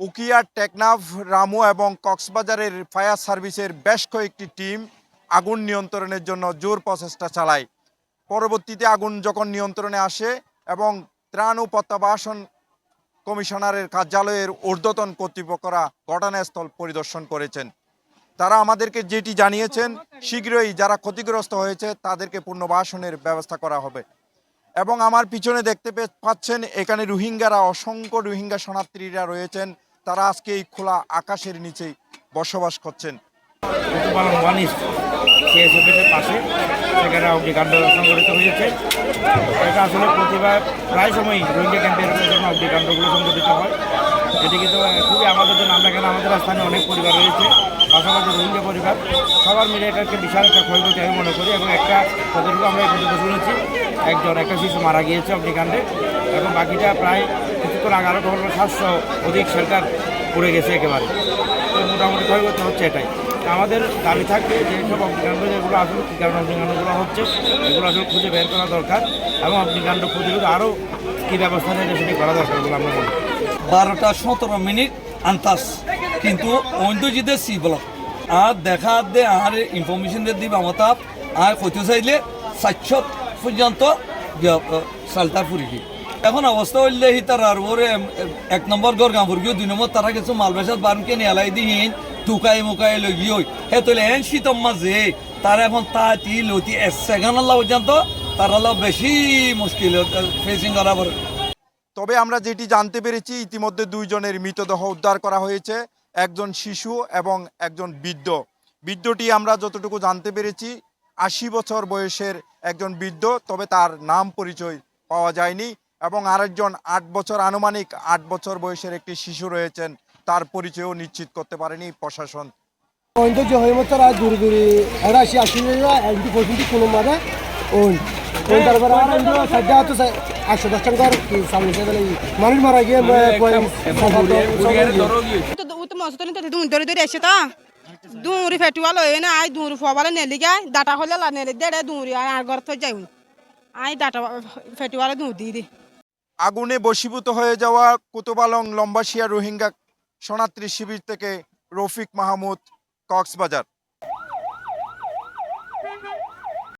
উকিয়া, টেকনাফ, রামু এবং কক্সবাজারের ফায়ার সার্ভিসের বেশ কয়েকটি টিম আগুন নিয়ন্ত্রণের জন্য জোর প্রচেষ্টা চালায়। পরবর্তীতে আগুন যখন নিয়ন্ত্রণে আসে এবং ত্রাণ ও প্রত্যাবাসন কমিশনারের কার্যালয়ের ঊর্ধ্বতন কর্তৃপক্ষরা ঘটনাস্থল পরিদর্শন করেছেন। তারা আমাদেরকে যেটি জানিয়েছেন, শীঘ্রই যারা ক্ষতিগ্রস্ত হয়েছে তাদেরকে পুনর্বাসনের ব্যবস্থা করা হবে। এবং আমার পিছনে দেখতে পাচ্ছেন এখানে রোহিঙ্গারা, অসংখ্য রোহিঙ্গা শরণার্থীরা রয়েছেন। তারা আজকে এই খোলা আকাশের নিচে বসবাস করছেন। পাশে, সেখানে হয়েছে। এটা আসলে প্রতিবার প্রায় সময়ই জন্য হয়। খুবই আমাদের এখানে আমাদের স্থানে অনেক পরিবার রয়েছে পরিবার, সবার মিলে এটাকে বিশাল একটা ক্ষয়ক্ষতি আমি মনে করি, এবং একটা যতটুকু আমরা শুনেছি, একজন, একটা শিশু মারা গিয়েছে অগ্নিকাণ্ডে এবং বাকিটা প্রায় কিছুক্ষণ আগে আরও খবর সাতশো অধিক শেল্টার পড়ে গেছে একেবারে। তো মোটামুটি ক্ষয়ক্ষতি হচ্ছে এটাই। আমাদের দাবি থাকবে যে সব অগ্নিকাণ্ড যেগুলো আসলে কী কারণে অগ্নিকাণ্ডগুলো হচ্ছে, এগুলো আসলে খুঁজে বের করা দরকার এবং অগ্নিকাণ্ড প্রতিরোধ আরও কী ব্যবস্থা নেই সেটি করা দরকার বলে আমরা করি। বারোটা সতেরো মিনিট আনতাস কিন্তু অন্য যদি সি ব্লক, আর দেখা দে আর ইনফরমেশন দিয়ে দিব আমার আর কইতে চাইলে চারশো পর্যন্ত সালটার ফুরিকি এখন অবস্থা হইলে হি তার আর ওরে এক নম্বর গড় গাঁবুর গিয়ে দুই নম্বর তারা কিছু মাল বেসাত বানকে নিয়ালাই দিহিন টুকাই মুকাই লগি হই হে তোলে এন শীতম মাঝে, তার এখন তাঁতি, লতি এক সেকেন্ড আল্লাহ পর্যন্ত তার আল্লাহ বেশি মুশকিল ফেসিং করা পড়ে তবে আমরা যেটি জানতে পেরেছি, ইতিমধ্যে দুইজনের মৃতদেহ উদ্ধার করা হয়েছে, একজন শিশু এবং একজন বৃদ্ধ। বৃদ্ধটি আমরা যতটুকু জানতে পেরেছি, আশি বছর বয়সের একজন বৃদ্ধ, তবে তার নাম পরিচয় পাওয়া যায়নি। এবং আরেকজন আট বছর আনুমানিক আট বছর বয়সের একটি শিশু রয়েছেন তার পরিচয়ও নিশ্চিত করতে পারেনি প্রশাসন। দূরে দূরে মানে দুরি ফেটুয়াল হয়ে না আই দুরি ফবালে নেলি গায় ডাটা হলে নেলি দেড়ে দুরি আর ঘর তো যাই আই ডাটা ফেটুয়ালে দু দি দি। আগুনে বশীভূত হয়ে যাওয়া কুতুবালং লম্বাসিয়া রোহিঙ্গা শরণার্থী শিবির থেকে রফিক মাহমুদ কক্সবাজার।